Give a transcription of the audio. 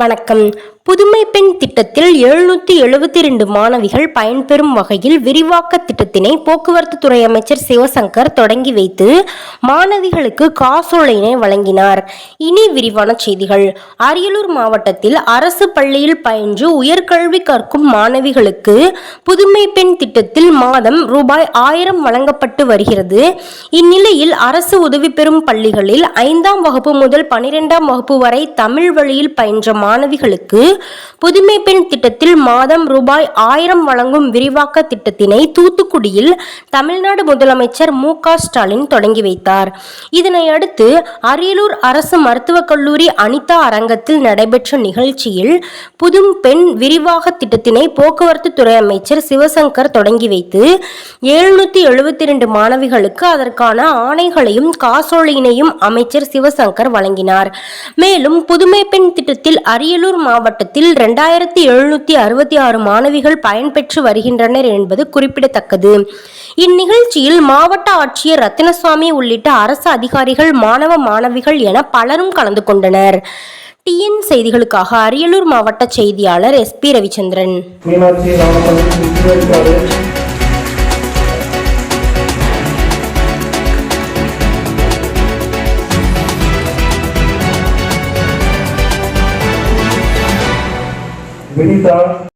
வணக்கம். புதுமை பெண் திட்டத்தில் எழுநூத்தி எழுபத்தி ரெண்டு மாணவிகள் பயன்பெறும் வகையில் விரிவாக்க திட்டத்தினை போக்குவரத்து துறை அமைச்சர் சிவசங்கர் தொடங்கி வைத்து மாணவிகளுக்கு காசோலையினை வழங்கினார். இனி விரிவான செய்திகள். அரியலூர் மாவட்டத்தில் அரசு பள்ளியில் பயின்று உயர்கல்வி கற்கும் மாணவிகளுக்கு புதுமை பெண் திட்டத்தில் மாதம் ரூபாய் ஆயிரம் வழங்கப்பட்டு வருகிறது. இந்நிலையில் அரசு உதவி பெறும் பள்ளிகளில் ஐந்தாம் வகுப்பு முதல் பனிரெண்டாம் வகுப்பு வரை தமிழ் வழியில் பயின்ற மாணவிகளுக்கு புதுமை பெண் திட்டத்தில் மாதம் ரூபாய் ஆயிரம் வழங்கும் விரிவாக்க திட்டத்தினை தூத்துக்குடியில் தமிழ்நாடு முதலமைச்சர் மு ஸ்டாலின் தொடங்கி வைத்தார். இதனையடுத்து அரியலூர் அரசு மருத்துவக் கல்லூரி அனிதா அரங்கத்தில் நடைபெற்ற நிகழ்ச்சியில் புதும் பெண் விரிவாக திட்டத்தினை போக்குவரத்து துறை அமைச்சர் சிவசங்கர் தொடங்கி வைத்து எழுநூத்தி எழுபத்தி ரெண்டு மாணவிகளுக்கு அதற்கான ஆணைகளையும் காசோலையினையும் அமைச்சர் சிவசங்கர் வழங்கினார். மேலும் புதுமை பெண் திட்டத்தில் அரியலூர் மாவட்டத்தில் இரண்டாயிரத்தி எழுநூத்தி அறுபத்தி ஆறு மாணவிகள் பயன்பெற்று வருகின்றனர் என்பது குறிப்பிடத்தக்கது. இந்நிகழ்ச்சியில் மாவட்ட ஆட்சியர் ரத்தினசுவாமி உள்ளிட்ட அரசு அதிகாரிகள் மாணவ மாணவிகள் என பலரும் கலந்து கொண்டனர். டிஎன் செய்திகளுக்காக அரியலூர் மாவட்ட செய்தியாளர் எஸ் பி ரவிச்சந்திரன். militar